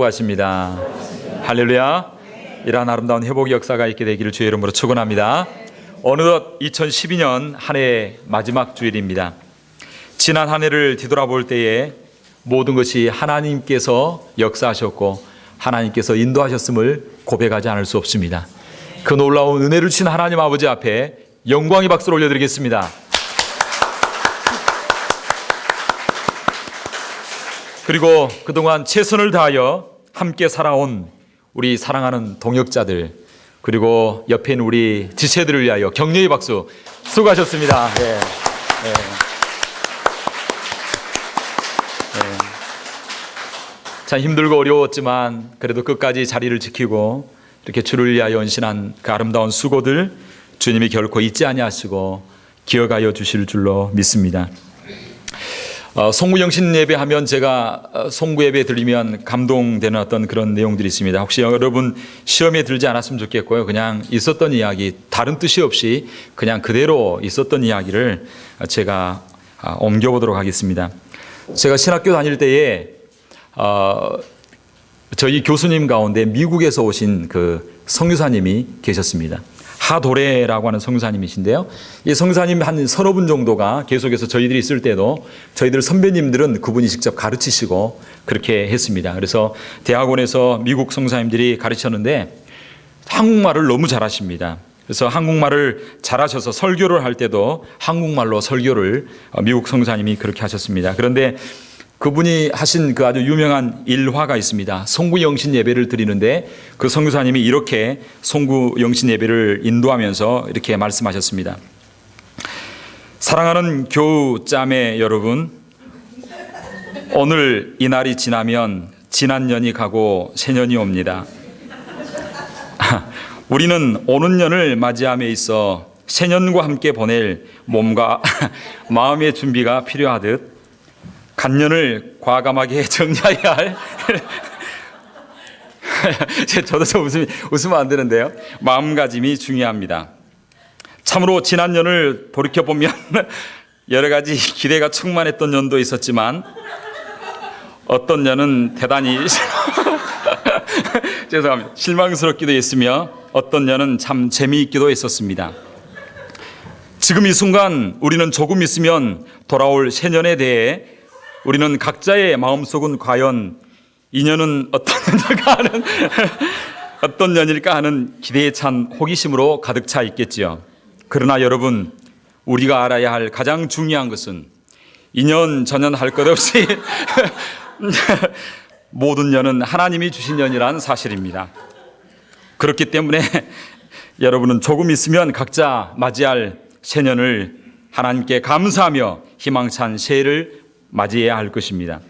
수고하십니다. 할렐루야. 이러한 아름다운 회복 역사가 있게 되기를 주의 이름으로 축원합니다. 어느덧 2012년 한 해의 마지막 주일입니다. 지난 한 해를 뒤돌아볼 때에 모든 것이 하나님께서 역사하셨고 하나님께서 인도하셨음을 고백하지 않을 수 없습니다. 그 놀라운 은혜를 주신 하나님 아버지 앞에 영광의 박수를 올려드리겠습니다. 그리고 그동안 최선을 다하여 함께 살아온 우리 사랑하는 동역자들 그리고 옆에 있는 우리 지체들을 위하여 격려의 박수 수고하셨습니다. 네. 네. 네. 참 힘들고 어려웠지만 그래도 끝까지 자리를 지키고 이렇게 주를 위하여 헌신한 그 아름다운 수고들 주님이 결코 잊지 아니하시고 기억하여 주실 줄로 믿습니다. 어, 송구 영신 예배하면 제가 어, 송구 예배 들리면 감동되는 어떤 그런 내용들이 있습니다. 혹시 여러분 시험에 들지 않았으면 좋겠고요. 그냥 있었던 이야기, 다른 뜻이 없이 그냥 그대로 있었던 이야기를 제가 아, 옮겨보도록 하겠습니다. 제가 신학교 다닐 때에 어, 저희 교수님 가운데 미국에서 오신 그 성유사님이 계셨습니다. 하도레라고 하는 성사님이신데요. 이 성사님 한 서너 분 정도가 계속해서 저희들이 있을 때도 저희들 선배님들은 그분이 직접 가르치시고 그렇게 했습니다. 그래서 대학원에서 미국 성사님들이 가르쳤는데 한국말을 너무 잘하십니다. 그래서 한국말을 잘하셔서 설교를 할 때도 한국말로 설교를 미국 성사님이 그렇게 하셨습니다. 그런데 그분이 하신 그 아주 유명한 일화가 있습니다. 송구 영신 예배를 드리는데 그 성교사님이 이렇게 송구 영신 예배를 인도하면서 이렇게 말씀하셨습니다. 사랑하는 교우 짬의 여러분, 오늘 이 날이 지나면 지난 년이 가고 새 년이 옵니다. 우리는 오는 년을 맞이함에 있어 새 년과 함께 보낼 몸과 마음의 준비가 필요하듯 간년을 과감하게 정리해야 할 저도 좀 웃으면, 웃으면 안 되는데요. 마음가짐이 중요합니다. 참으로 지난 년을 돌이켜보면 여러 가지 기대가 충만했던 년도 있었지만 어떤 년은 대단히 죄송합니다. 실망스럽기도 했으며 어떤 년은 참 재미있기도 했었습니다. 지금 이 순간 우리는 조금 있으면 돌아올 새년에 대해 우리는 각자의 마음속은 과연 인연은 어떤 년일까 하는 어떤 년일까 하는 기대에 찬 호기심으로 가득 차 있겠지요. 그러나 여러분 우리가 알아야 할 가장 중요한 것은 인연 전연 할 것 없이 모든 년은 하나님이 주신 년이라는 사실입니다. 그렇기 때문에 여러분은 조금 있으면 각자 맞이할 새년을 하나님께 감사하며 희망찬 새해를 맞이해야 할 것입니다.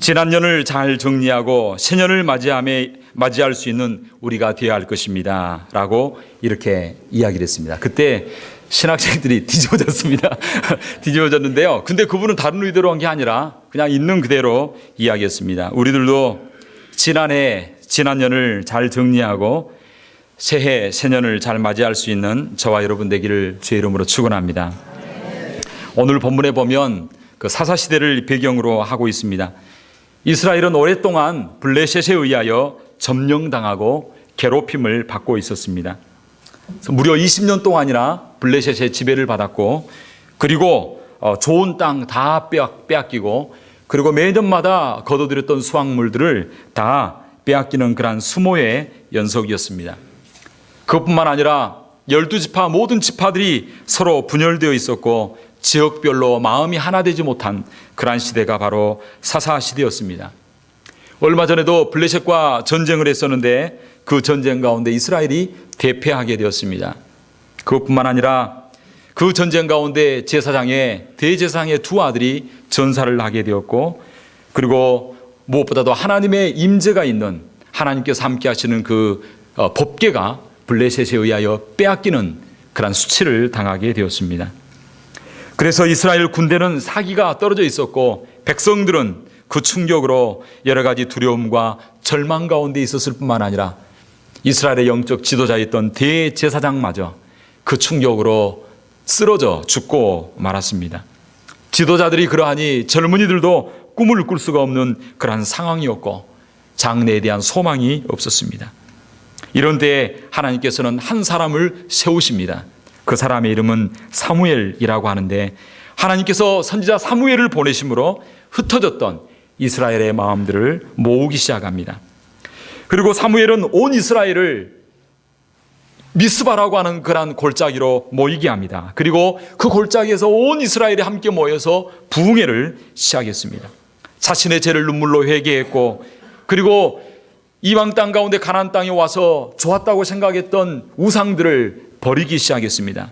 지난 년을 잘 정리하고 새년을 맞이함에 맞이할 수 있는 우리가 되어야 할 것입니다. 라고 이렇게 이야기를 했습니다. 그때 신학생들이 뒤집어졌습니다. 뒤집어졌는데요. 근데 그분은 다른 의도로 한 게 아니라 그냥 있는 그대로 이야기했습니다. 우리들도 지난해, 지난 년을 잘 정리하고 새해, 새년을 잘 맞이할 수 있는 저와 여러분 되기를 주의 이름으로 축원합니다. 오늘 본문에 보면 그 사사 시대를 배경으로 하고 있습니다. 이스라엘은 오랫동안 블레셋에 의하여 점령당하고 괴롭힘을 받고 있었습니다. 무려 20년 동안이나 블레셋의 지배를 받았고 그리고 어, 좋은 땅 다 빼앗기고 그리고 매년마다 거둬들였던 수확물들을 다 빼앗기는 그러한 수모의 연속이었습니다. 그것뿐만 아니라 열두 지파 모든 지파들이 서로 분열되어 있었고 지역별로 마음이 하나 되지 못한 그러한 시대가 바로 사사 시대였습니다. 얼마 전에도 블레셋과 전쟁을 했었는데 그 전쟁 가운데 이스라엘이 대패하게 되었습니다. 그것뿐만 아니라 그 전쟁 가운데 제사장의 대제사장의 두 아들이 전사를 하게 되었고 그리고 무엇보다도 하나님의 임재가 있는 하나님께서 함께 하시는 그 어, 법계가 블레셋에 의하여 빼앗기는 그러한 수치를 당하게 되었습니다. 그래서 이스라엘 군대는 사기가 떨어져 있었고 백성들은 그 충격으로 여러 가지 두려움과 절망 가운데 있었을 뿐만 아니라 이스라엘의 영적 지도자였던 대제사장마저 그 충격으로 쓰러져 죽고 말았습니다. 지도자들이 그러하니 젊은이들도 꿈을 꿀 수가 없는 그러한 상황이었고 장래에 대한 소망이 없었습니다. 이런데 하나님께서는 한 사람을 세우십니다. 그 사람의 이름은 사무엘이라고 하는데 하나님께서 선지자 사무엘을 보내심으로 흩어졌던 이스라엘의 마음들을 모으기 시작합니다. 그리고 사무엘은 온 이스라엘을 미스바라고 하는 그러한 골짜기로 모이게 합니다. 그리고 그 골짜기에서 온 이스라엘이 함께 모여서 부흥회를 시작했습니다. 자신의 죄를 눈물로 회개했고 그리고 이방 땅 가운데 가나안 땅에 와서 좋았다고 생각했던 우상들을 버리기 시작했습니다.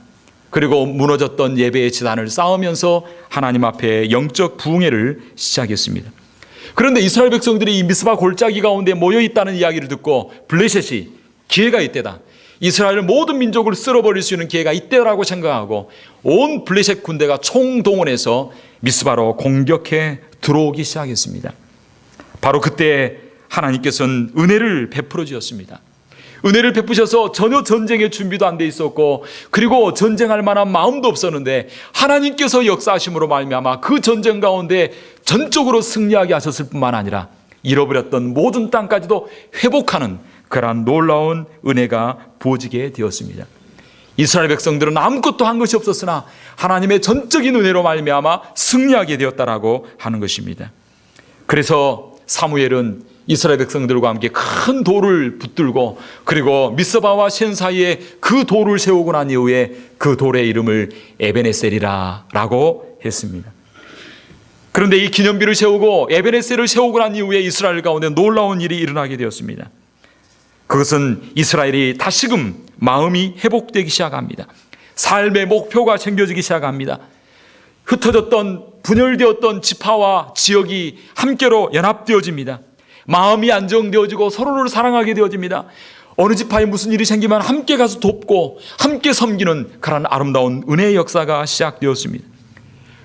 그리고 무너졌던 예배의 지단을 쌓으면서 하나님 앞에 영적 부흥회를 시작했습니다. 그런데 이스라엘 백성들이 이 미스바 골짜기 가운데 모여 있다는 이야기를 듣고 블레셋이 기회가 이때다. 이스라엘 모든 민족을 쓸어버릴 수 있는 기회가 이때라고 생각하고 온 블레셋 군대가 총동원해서 미스바로 공격해 들어오기 시작했습니다. 바로 그때 하나님께서는 은혜를 베풀어 주셨습니다. 은혜를 베푸셔서 전혀 전쟁의 준비도 안 돼 있었고 그리고 전쟁할 만한 마음도 없었는데 하나님께서 역사하심으로 말미암아 그 전쟁 가운데 전적으로 승리하게 하셨을 뿐만 아니라 잃어버렸던 모든 땅까지도 회복하는 그러한 놀라운 은혜가 부어지게 되었습니다. 이스라엘 백성들은 아무것도 한 것이 없었으나 하나님의 전적인 은혜로 말미암아 승리하게 되었다라고 하는 것입니다. 그래서 사무엘은 이스라엘 백성들과 함께 큰 돌을 붙들고 그리고 미스바와 셴 사이에 그 돌을 세우고 난 이후에 그 돌의 이름을 에베네셀이라라고 했습니다. 그런데 이 기념비를 세우고 에베네셀을 세우고 난 이후에 이스라엘 가운데 놀라운 일이 일어나게 되었습니다. 그것은 이스라엘이 다시금 마음이 회복되기 시작합니다. 삶의 목표가 챙겨지기 시작합니다. 흩어졌던 분열되었던 지파와 지역이 함께로 연합되어집니다. 마음이 안정되어지고 서로를 사랑하게 되어집니다. 어느 지파에 무슨 일이 생기면 함께 가서 돕고 함께 섬기는 그런 아름다운 은혜의 역사가 시작되었습니다.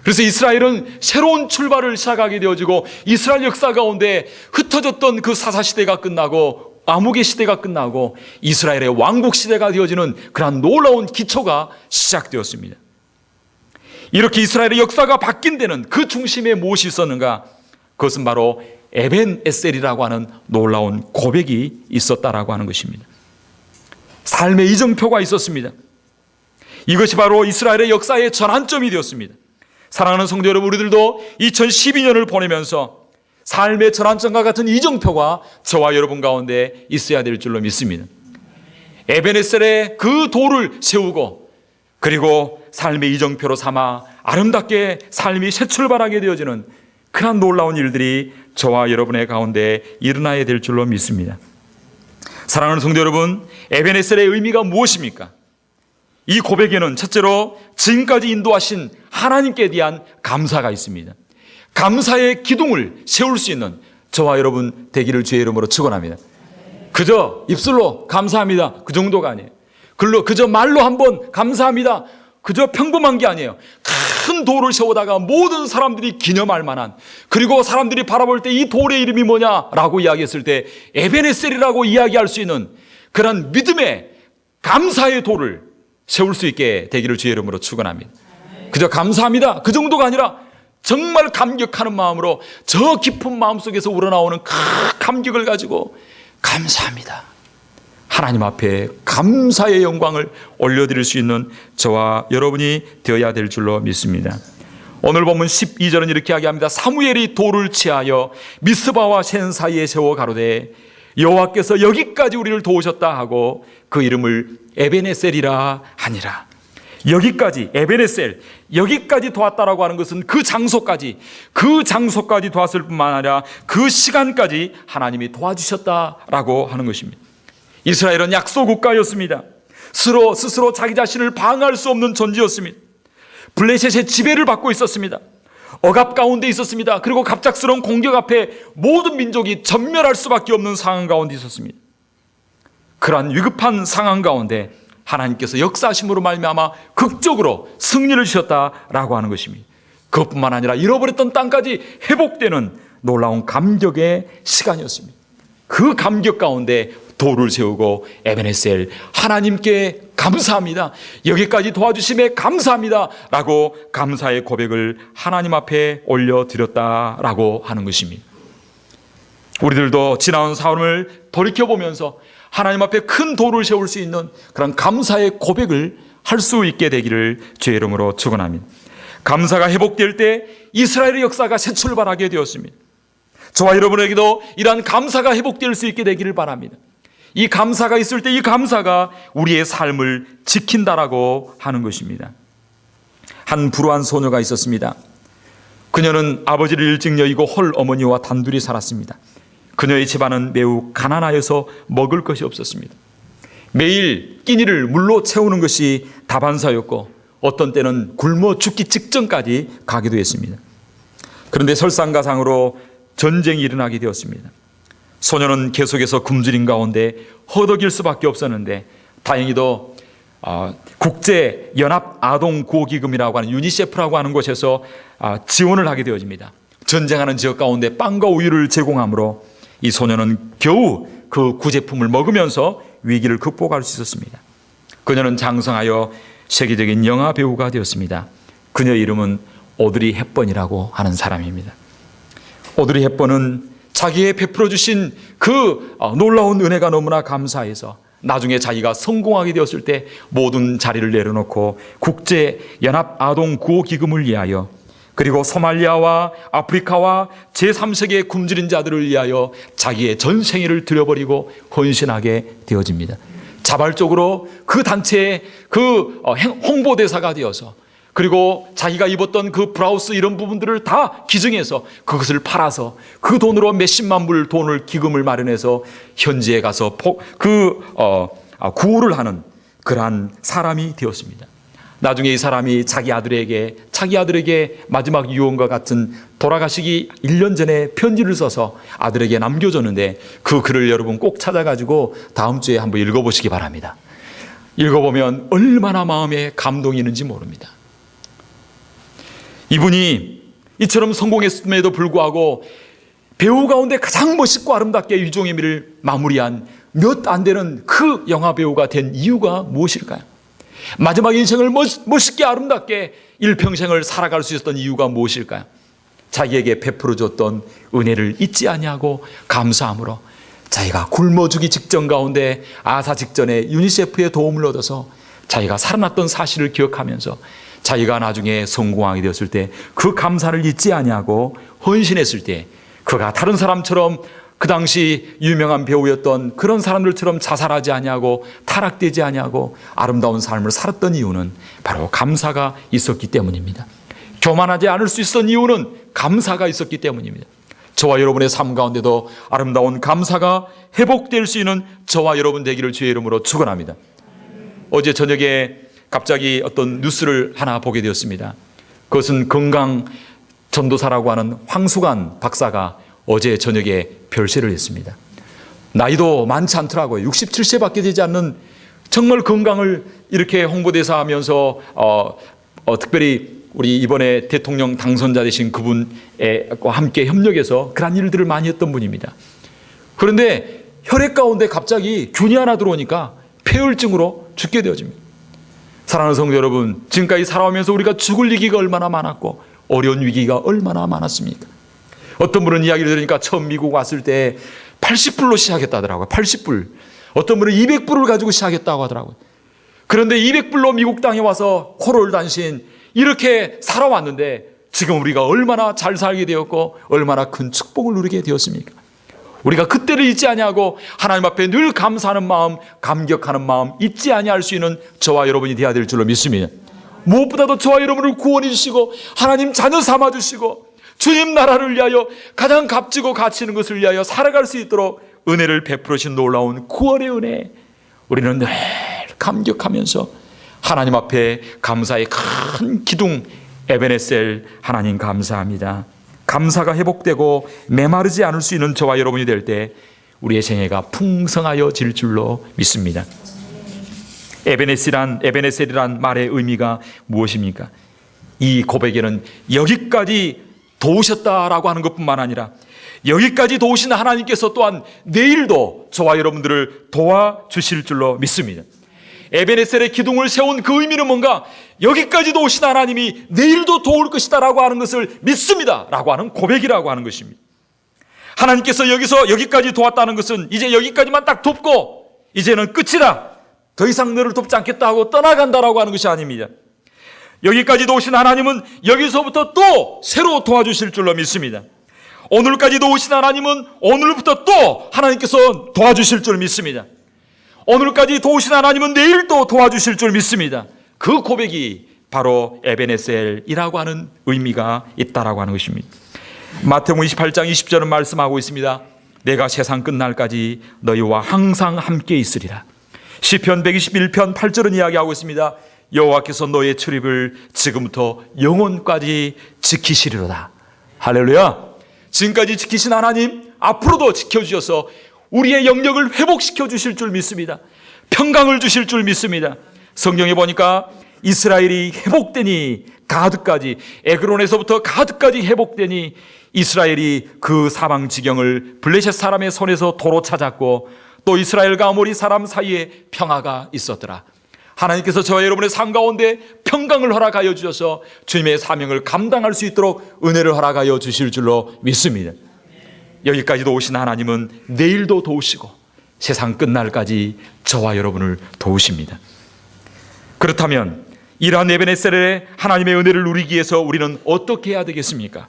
그래서 이스라엘은 새로운 출발을 시작하게 되어지고 이스라엘 역사 가운데 흩어졌던 그 사사 시대가 끝나고 암흑의 시대가 끝나고 이스라엘의 왕국 시대가 되어지는 그러한 놀라운 기초가 시작되었습니다. 이렇게 이스라엘의 역사가 바뀐 데는 그 중심에 무엇이 있었는가? 그것은 바로 에벤 에셀이라고 하는 놀라운 고백이 있었다라고 하는 것입니다. 삶의 이정표가 있었습니다. 이것이 바로 이스라엘의 역사의 전환점이 되었습니다. 사랑하는 성도 여러분, 우리들도 2012년을 보내면서 삶의 전환점과 같은 이정표가 저와 여러분 가운데 있어야 될 줄로 믿습니다. 에베네셀의 그 돌을 세우고 그리고 삶의 이정표로 삼아 아름답게 삶이 새 출발하게 되어지는 그런 놀라운 일들이 저와 여러분의 가운데 일어나야 될 줄로 믿습니다. 사랑하는 성도 여러분, 에베네셀의 의미가 무엇입니까? 이 고백에는 첫째로 지금까지 인도하신 하나님께 대한 감사가 있습니다. 감사의 기둥을 세울 수 있는 저와 여러분 되기를 주의 이름으로 축원합니다. 그저 입술로 감사합니다. 그 정도가 아니에요. 글로 그저 말로 한번 감사합니다. 그저 평범한 게 아니에요. 큰 돌을 세우다가 모든 사람들이 기념할 만한 그리고 사람들이 바라볼 때 이 돌의 이름이 뭐냐라고 이야기했을 때 에베네셀이라고 이야기할 수 있는 그런 믿음의 감사의 돌을 세울 수 있게 되기를 주의 이름으로 축원합니다. 그저 감사합니다. 그 정도가 아니라 정말 감격하는 마음으로 저 깊은 마음 속에서 우러나오는 그 감격을 가지고 감사합니다. 하나님 앞에 감사의 영광을 올려드릴 수 있는 저와 여러분이 되어야 될 줄로 믿습니다. 오늘 보면 12절은 이렇게 이야기합니다. 사무엘이 돌을 취하여 미스바와 센 사이에 세워 가로되 여호와께서 여기까지 우리를 도우셨다 하고 그 이름을 에베네셀이라 하니라. 여기까지 에베네셀 여기까지 도왔다라고 하는 것은 그 장소까지 그 장소까지 도왔을 뿐만 아니라 그 시간까지 하나님이 도와주셨다라고 하는 것입니다. 이스라엘은 약소 국가였습니다. 스스로 스스로 자기 자신을 방어할 수 없는 존재였습니다. 블레셋의 지배를 받고 있었습니다. 억압 가운데 있었습니다. 그리고 갑작스러운 공격 앞에 모든 민족이 전멸할 수밖에 없는 상황 가운데 있었습니다. 그러한 위급한 상황 가운데 하나님께서 역사하심으로 말미암아 극적으로 승리를 주셨다라고 하는 것입니다. 그것뿐만 아니라 잃어버렸던 땅까지 회복되는 놀라운 감격의 시간이었습니다. 그 감격 가운데 돌을 세우고 에베네셀 하나님께 감사합니다. 여기까지 도와주심에 감사합니다. 라고 감사의 고백을 하나님 앞에 올려드렸다라고 하는 것입니다. 우리들도 지나온 삶을 돌이켜보면서 하나님 앞에 큰 도를 세울 수 있는 그런 감사의 고백을 할 수 있게 되기를 주의 이름으로 축원합니다. 감사가 회복될 때 이스라엘의 역사가 새 출발하게 되었습니다. 저와 여러분에게도 이러한 감사가 회복될 수 있게 되기를 바랍니다. 이 감사가 있을 때 이 감사가 우리의 삶을 지킨다라고 하는 것입니다. 한 불우한 소녀가 있었습니다. 그녀는 아버지를 일찍 여의고 홀 어머니와 단둘이 살았습니다. 그녀의 집안은 매우 가난하여서 먹을 것이 없었습니다. 매일 끼니를 물로 채우는 것이 다반사였고 어떤 때는 굶어 죽기 직전까지 가기도 했습니다. 그런데 설상가상으로 전쟁이 일어나게 되었습니다. 소녀는 계속해서 굶주린 가운데 허덕일 수밖에 없었는데 다행히도 아, 국제 연합 아동 구호 기금이라고 하는 유니세프라고 하는 곳에서 아, 지원을 하게 되어집니다. 전쟁하는 지역 가운데 빵과 우유를 제공하므로 이 소녀는 겨우 그 구제품을 먹으면서 위기를 극복할 수 있었습니다. 그녀는 장성하여 세계적인 영화 배우가 되었습니다. 그녀의 이름은 오드리 헵번이라고 하는 사람입니다. 오드리 헵번은 자기의 베풀어 주신 그 어, 놀라운 은혜가 너무나 감사해서 나중에 자기가 성공하게 되었을 때 모든 자리를 내려놓고 국제 연합 아동 구호 기금을 위하여 그리고 소말리아와 아프리카와 제3세계 굶주린 자들을 위하여 자기의 전 생애를 들여버리고 헌신하게 되어집니다. 자발적으로 그 단체의 그 어, 행- 홍보대사가 되어서 그리고 자기가 입었던 그 브라우스 이런 부분들을 다 기증해서 그것을 팔아서 그 돈으로 몇십만 불 돈을 기금을 마련해서 현지에 가서 포- 그 어, 아, 구호를 하는 그러한 사람이 되었습니다. 나중에 이 사람이 자기 아들에게 자기 아들에게 마지막 유언과 같은 돌아가시기 1년 전에 편지를 써서 아들에게 남겨줬는데 그 글을 여러분 꼭 찾아가지고 다음 주에 한번 읽어보시기 바랍니다. 읽어보면 얼마나 마음에 감동이 있는지 모릅니다. 이분이 이처럼 성공했음에도 불구하고 배우 가운데 가장 멋있고 아름답게 유종의 미를 마무리한 몇 안 되는 그 영화 배우가 된 이유가 무엇일까요? 마지막 인생을 멋- 멋있게 아름답게 일평생을 살아갈 수 있었던 이유가 무엇일까요? 자기에게 베풀어 줬던 은혜를 잊지 아니하고 감사함으로 자기가 굶어 죽기 직전 가운데 아사 직전에 유니세프의 도움을 얻어서 자기가 살아났던 사실을 기억하면서 자기가 나중에 성공하게 되었을 때 그 감사를 잊지 아니하고 헌신했을 때 그가 다른 사람처럼 그 당시 유명한 배우였던 그런 사람들처럼 자살하지 아니하고 타락되지 아니하고 아름다운 삶을 살았던 이유는 바로 감사가 있었기 때문입니다. 교만하지 않을 수 있었던 이유는 감사가 있었기 때문입니다. 저와 여러분의 삶 가운데도 아름다운 감사가 회복될 수 있는 저와 여러분 되기를 주의 이름으로 축원합니다. 어제 저녁에 갑자기 어떤 뉴스를 하나 보게 되었습니다. 그것은 건강 전도사라고 하는 황수관 박사가 어제 저녁에 별세를 했습니다. 나이도 많지 않더라고요. 67세밖에 되지 않는 정말 건강을 이렇게 홍보대사 하면서 어, 어, 특별히 우리 이번에 대통령 당선자 되신 그분과 함께 협력해서 그런 일들을 많이 했던 분입니다. 그런데 혈액 가운데 갑자기 균이 하나 들어오니까 폐혈증으로 죽게 되어집니다. 사랑하는 성도 여러분, 지금까지 살아오면서 우리가 죽을 위기가 얼마나 많았고 어려운 위기가 얼마나 많았습니까? 어떤 분은 이야기를 들으니까 처음 미국 왔을 때 80불로 시작했다더라고요. 80불. 어떤 분은 200불을 가지고 시작했다고 하더라고요. 그런데 200불로 미국 땅에 와서 코를 단신 이렇게 살아왔는데 지금 우리가 얼마나 잘 살게 되었고 얼마나 큰 축복을 누리게 되었습니까? 우리가 그때를 잊지 아니하고 하나님 앞에 늘 감사하는 마음, 감격하는 마음 잊지 아니할 수 있는 저와 여러분이 되어야 될 줄로 믿습니다. 무엇보다도 저와 여러분을 구원해 주시고 하나님 자녀 삼아 주시고 주님 나라를 위하여 가장 값지고 가치 있는 것을 위하여 살아갈 수 있도록 은혜를 베풀어 주신 놀라운 구원의 은혜 우리는 늘 감격하면서 하나님 앞에 감사의 큰 기둥 에베네셀 하나님 감사합니다. 감사가 회복되고 메마르지 않을 수 있는 저와 여러분이 될 때 우리의 생애가 풍성하여 질 줄로 믿습니다. 에베네셀이란 에베네셀이란 말의 의미가 무엇입니까? 이 고백에는 여기까지 도우셨다라고 하는 것뿐만 아니라 여기까지 도우신 하나님께서 또한 내일도 저와 여러분들을 도와 주실 줄로 믿습니다. 에베네셀의 기둥을 세운 그 의미는 뭔가 여기까지도 오신 하나님이 내일도 도울 것이다라고 하는 것을 믿습니다라고 하는 고백이라고 하는 것입니다. 하나님께서 여기서 여기까지 도왔다는 것은 이제 여기까지만 딱 돕고 이제는 끝이다. 더 이상 너를 돕지 않겠다 하고 떠나간다라고 하는 것이 아닙니다. 여기까지 도우신 하나님은 여기서부터 또 새로 도와주실 줄로 믿습니다. 오늘까지 도우신 하나님은 오늘부터 또 하나님께서 도와주실 줄 믿습니다. 오늘까지 도우신 하나님은 내일 또 도와주실 줄 믿습니다. 그 고백이 바로 에베네셀이라고 하는 의미가 있다라고 하는 것입니다. 마태복음 28장 20절은 말씀하고 있습니다. 내가 세상 끝날까지 너희와 항상 함께 있으리라. 시편 121편 8절은 이야기하고 있습니다. 여호와께서 너의 출입을 지금부터 영원까지 지키시리로다. 할렐루야. 지금까지 지키신 하나님 앞으로도 지켜주셔서 우리의 영역을 회복시켜 주실 줄 믿습니다. 평강을 주실 줄 믿습니다. 성경에 보니까 이스라엘이 회복되니 가드까지 에그론에서부터 가드까지 회복되니 이스라엘이 그 사망 지경을 블레셋 사람의 손에서 도로 찾았고 또 이스라엘과 아모리 사람 사이에 평화가 있었더라. 하나님께서 저와 여러분의 삶 가운데 평강을 허락하여 주셔서 주님의 사명을 감당할 수 있도록 은혜를 허락하여 주실 줄로 믿습니다. 여기까지도 오신 하나님은 내일도 도우시고 세상 끝날까지 저와 여러분을 도우십니다. 그렇다면 이러한 에베네셀의 하나님의 은혜를 누리기 위해서 우리는 어떻게 해야 되겠습니까?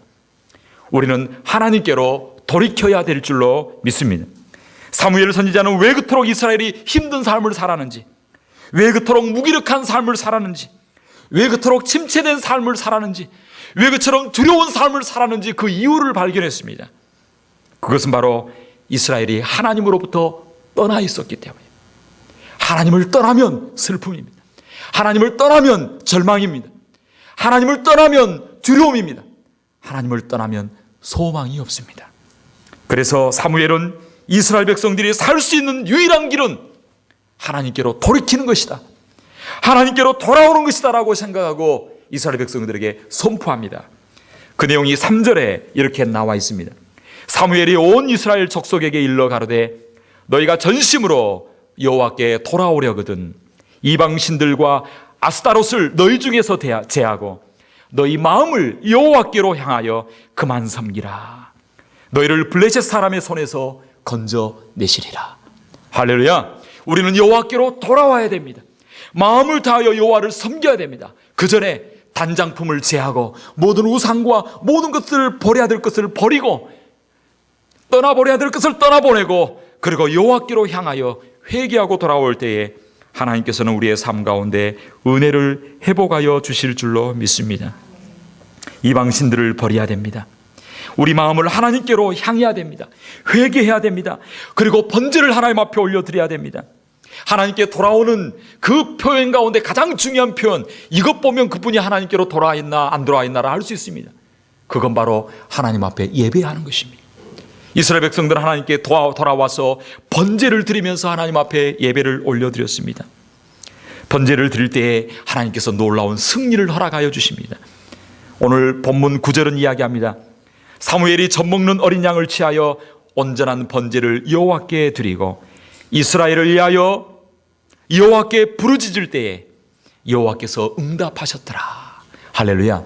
우리는 하나님께로 돌이켜야 될 줄로 믿습니다. 사무엘 선지자는 왜 그토록 이스라엘이 힘든 삶을 살았는지, 왜 그토록 무기력한 삶을 살았는지, 왜 그토록 침체된 삶을 살았는지, 왜 그처럼 두려운 삶을 살았는지 그 이유를 발견했습니다. 그것은 바로 이스라엘이 하나님으로부터 떠나 있었기 때문입니다. 하나님을 떠나면 슬픔입니다. 하나님을 떠나면 절망입니다. 하나님을 떠나면 두려움입니다. 하나님을 떠나면 소망이 없습니다. 그래서 사무엘은 이스라엘 백성들이 살 수 있는 유일한 길은 하나님께로 돌이키는 것이다. 하나님께로 돌아오는 것이다라고 생각하고 이스라엘 백성들에게 선포합니다. 그 내용이 3절에 이렇게 나와 있습니다. 사무엘이 온 이스라엘 족속에게 일러 가로되 너희가 전심으로 여호와께 돌아오려거든 이방 신들과 아스타롯을 너희 중에서 제하고 너희 마음을 여호와께로 향하여 그만 섬기라. 너희를 블레셋 사람의 손에서 건져 내시리라. 할렐루야. 우리는 여호와께로 돌아와야 됩니다. 마음을 다하여 여호와를 섬겨야 됩니다. 그 전에 단장품을 제하고 모든 우상과 모든 것들을 버려야 될 것을 버리고 떠나버려야 될 것을 떠나보내고 그리고 여호와께로 향하여 회개하고 돌아올 때에 하나님께서는 우리의 삶 가운데 은혜를 회복하여 주실 줄로 믿습니다. 이방 신들을 버려야 됩니다. 우리 마음을 하나님께로 향해야 됩니다. 회개해야 됩니다. 그리고 번제를 하나님 앞에 올려드려야 됩니다. 하나님께 돌아오는 그 표현 가운데 가장 중요한 표현, 이것 보면 그분이 하나님께로 돌아와 있나 안 돌아와 있나를 알 수 있습니다. 그건 바로 하나님 앞에 예배하는 것입니다. 이스라엘 백성들은 하나님께 돌아와서 번제를 드리면서 하나님 앞에 예배를 올려드렸습니다. 번제를 드릴 때에 하나님께서 놀라운 승리를 허락하여 주십니다. 오늘 본문 9절은 이야기합니다. 사무엘이 젖 먹는 어린 양을 취하여 온전한 번제를 여호와께 드리고 이스라엘을 위하여 여호와께 부르짖을 때에 여호와께서 응답하셨더라. 할렐루야.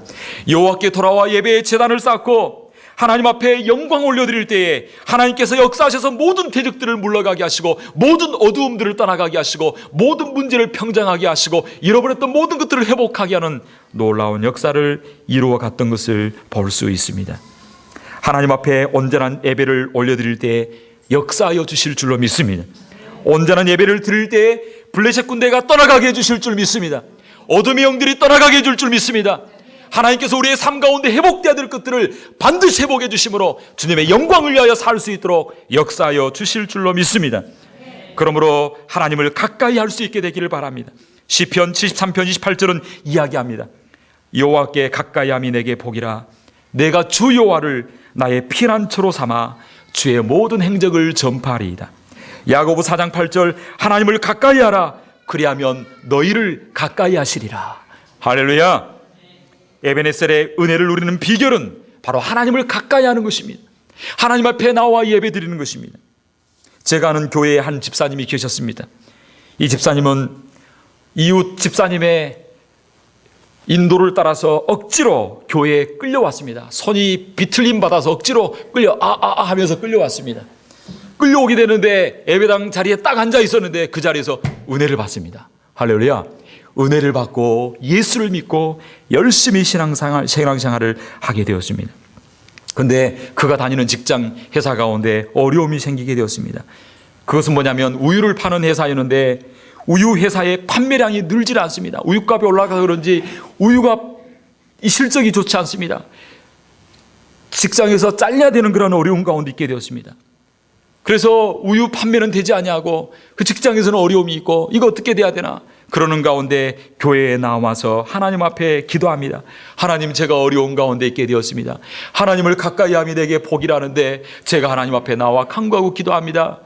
여호와께 돌아와 예배의 제단을 쌓고 하나님 앞에 영광 올려드릴 때에 하나님께서 역사하셔서 모든 대적들을 물러가게 하시고 모든 어두움들을 떠나가게 하시고 모든 문제를 평정하게 하시고 잃어버렸던 모든 것들을 회복하게 하는 놀라운 역사를 이루어 갔던 것을 볼 수 있습니다. 하나님 앞에 온전한 예배를 올려드릴 때 역사하여 주실 줄로 믿습니다. 온전한 예배를 드릴 때 블레셋 군대가 떠나가게 해주실 줄 믿습니다. 어둠의 영들이 떠나가게 해줄 줄 믿습니다. 하나님께서 우리의 삶 가운데 회복돼야 될 것들을 반드시 회복해 주심으로 주님의 영광을 위하여 살 수 있도록 역사하여 주실 줄로 믿습니다. 그러므로 하나님을 가까이 할 수 있게 되기를 바랍니다. 시편 73편 28절은 이야기합니다. 여호와께 가까이함이 내게 복이라 내가 주 여호와를 나의 피난처로 삼아 주의 모든 행적을 전파하리이다. 야고보 4장 8절 하나님을 가까이 하라 그리하면 너희를 가까이 하시리라. 할렐루야. 에베네셀의 은혜를 누리는 비결은 바로 하나님을 가까이 하는 것입니다. 하나님 앞에 나와 예배 드리는 것입니다. 제가 아는 교회에 한 집사님이 계셨습니다. 이 집사님은 이웃 집사님의 인도를 따라서 억지로 교회에 끌려왔습니다. 손이 비틀림 받아서 억지로 끌려 아아 아, 하면서 끌려왔습니다. 끌려오게 되는데 예배당 자리에 딱 앉아 있었는데 그 자리에서 은혜를 받습니다. 할렐루야. 은혜를 받고 예수를 믿고 열심히 신앙생활, 신앙생활을 하게 되었습니다. 근데 그가 다니는 직장 회사 가운데 어려움이 생기게 되었습니다. 그것은 뭐냐면 우유를 파는 회사였는데 우유 회사의 판매량이 늘질 않습니다. 우유값이 올라가서 그런지 우유가 이 실적이 좋지 않습니다. 직장에서 잘려야 되는 그런 어려움 가운데 있게 되었습니다. 그래서 우유 판매는 되지 아니하고 그 직장에서는 어려움이 있고 이거 어떻게 돼야 되나 그러는 가운데 교회에 나와서 하나님 앞에 기도합니다. 하나님 제가 어려운 가운데 있게 되었습니다. 하나님을 가까이 함이 내게 복이라는데 제가 하나님 앞에 나와 간구하고 기도합니다.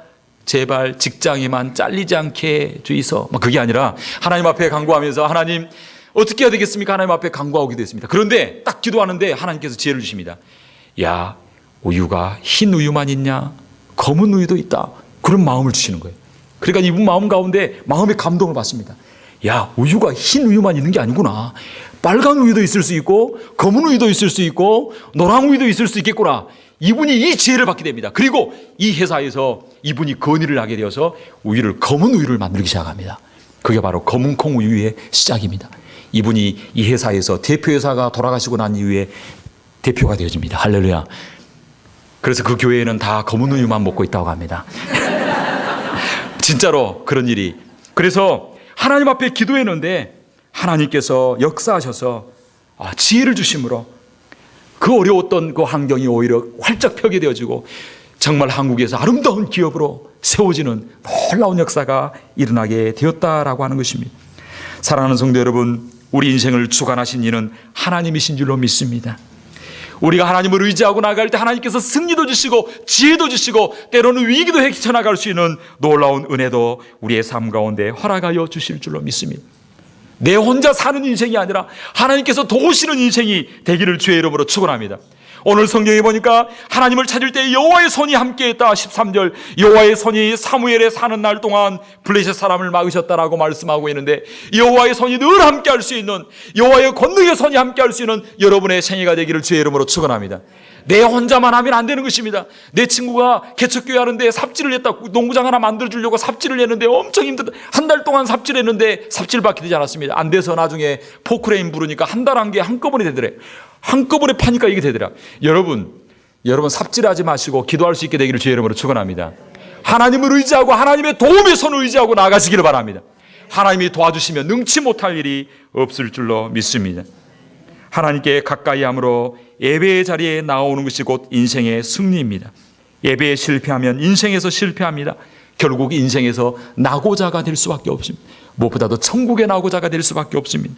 제발 직장에만 잘리지 않게 주이소. 뭐 그게 아니라 하나님 앞에 간구하면서 하나님 어떻게 해야 되겠습니까? 하나님 앞에 간구하게 됐습니다. 그런데 딱 기도하는데 하나님께서 지혜를 주십니다. 야, 우유가 흰 우유만 있냐? 검은 우유도 있다. 그런 마음을 주시는 거예요. 그러니까 이분 마음 가운데 마음의 감동을 받습니다. 야, 우유가 흰 우유만 있는 게 아니구나. 빨간 우유도 있을 수 있고, 검은 우유도 있을 수 있고, 노란 우유도 있을 수 있겠구나. 이분이 이 지혜를 받게 됩니다. 그리고 이 회사에서 이분이 건의를 하게 되어서 우유를 검은 우유를 만들기 시작합니다. 그게 바로 검은 콩 우유의 시작입니다. 이분이 이 회사에서 대표 회사가 돌아가시고 난 이후에 대표가 되어집니다. 할렐루야. 그래서 그 교회에는 다 검은 우유만 먹고 있다고 합니다. 진짜로 그런 일이. 그래서 하나님 앞에 기도했는데 하나님께서 역사하셔서 아, 지혜를 주심으로 그 어려웠던 그 환경이 오히려 활짝 펴게 되어지고 정말 한국에서 아름다운 기업으로 세워지는 놀라운 역사가 일어나게 되었다라고 하는 것입니다. 사랑하는 성도 여러분, 우리 인생을 주관하신 이는 하나님이신 줄로 믿습니다. 우리가 하나님을 의지하고 나갈 때 하나님께서 승리도 주시고 지혜도 주시고 때로는 위기도 헤쳐나갈 수 있는 놀라운 은혜도 우리의 삶 가운데 허락하여 주실 줄로 믿습니다. 내 혼자 사는 인생이 아니라 하나님께서 도우시는 인생이 되기를 주의 이름으로 축원합니다. 오늘 성경에 보니까 하나님을 찾을 때 여호와의 손이 함께했다 13절 여호와의 손이 사무엘에 사는 날 동안 블레셋 사람을 막으셨다라고 말씀하고 있는데 여호와의 손이 늘 함께할 수 있는 여호와의 권능의 손이 함께할 수 있는 여러분의 생애가 되기를 주의 이름으로 축원합니다. 내 혼자만 하면 안 되는 것입니다. 내 친구가 개척교회 하는데 삽질을 했다. 농구장 하나 만들어 주려고 삽질을 했는데 엄청 힘들다. 한 달 동안 삽질했는데 삽질 받게 되지 않았습니다. 안 돼서 나중에 포크레인 부르니까 한 달한게 한꺼번에 되더래. 한꺼번에 파니까 이게 되더라. 여러분, 여러분 삽질하지 마시고 기도할 수 있게 되기를 주의 이름으로 축원합니다. 하나님을 의지하고 하나님의 도움의 손을 의지하고 나가시기를 바랍니다. 하나님이 도와주시면 능치 못할 일이 없을 줄로 믿습니다. 하나님께 가까이 함으로 예배의 자리에 나오는 것이 곧 인생의 승리입니다. 예배에 실패하면 인생에서 실패합니다. 결국 인생에서 나고자가 될 수밖에 없습니다. 무엇보다도 천국에 나고자가 될 수밖에 없습니다.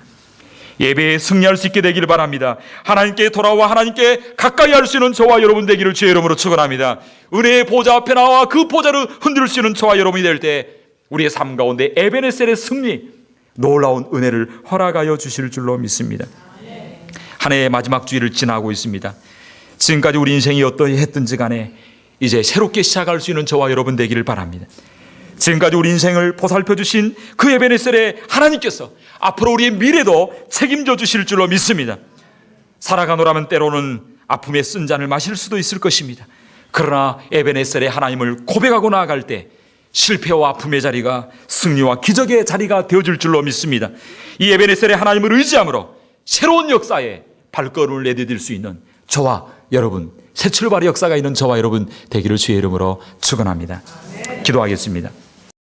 예배에 승리할 수 있게 되기를 바랍니다. 하나님께 돌아와 하나님께 가까이 할 수 있는 저와 여러분 되기를 주의 이름으로 축원합니다. 은혜의 보좌 앞에 나와 그 보좌를 흔들 수 있는 저와 여러분이 될 때 우리의 삶 가운데 에베네셀의 승리, 놀라운 은혜를 허락하여 주실 줄로 믿습니다. 한 해의 마지막 주일을 지나고 있습니다. 지금까지 우리 인생이 어떠히 했든지 간에 이제 새롭게 시작할 수 있는 저와 여러분 되기를 바랍니다. 지금까지 우리 인생을 보살펴 주신 그 에베네셀의 하나님께서 앞으로 우리의 미래도 책임져 주실 줄로 믿습니다. 살아가노라면 때로는 아픔의 쓴 잔을 마실 수도 있을 것입니다. 그러나 에베네셀의 하나님을 고백하고 나아갈 때 실패와 아픔의 자리가 승리와 기적의 자리가 되어줄 줄로 믿습니다. 이 에베네셀의 하나님을 의지함으로 새로운 역사에 발걸음을 내디딜 수 있는 저와 여러분, 새 출발의 역사가 있는 저와 여러분 되기를 주의 이름으로 축원합니다. 기도하겠습니다.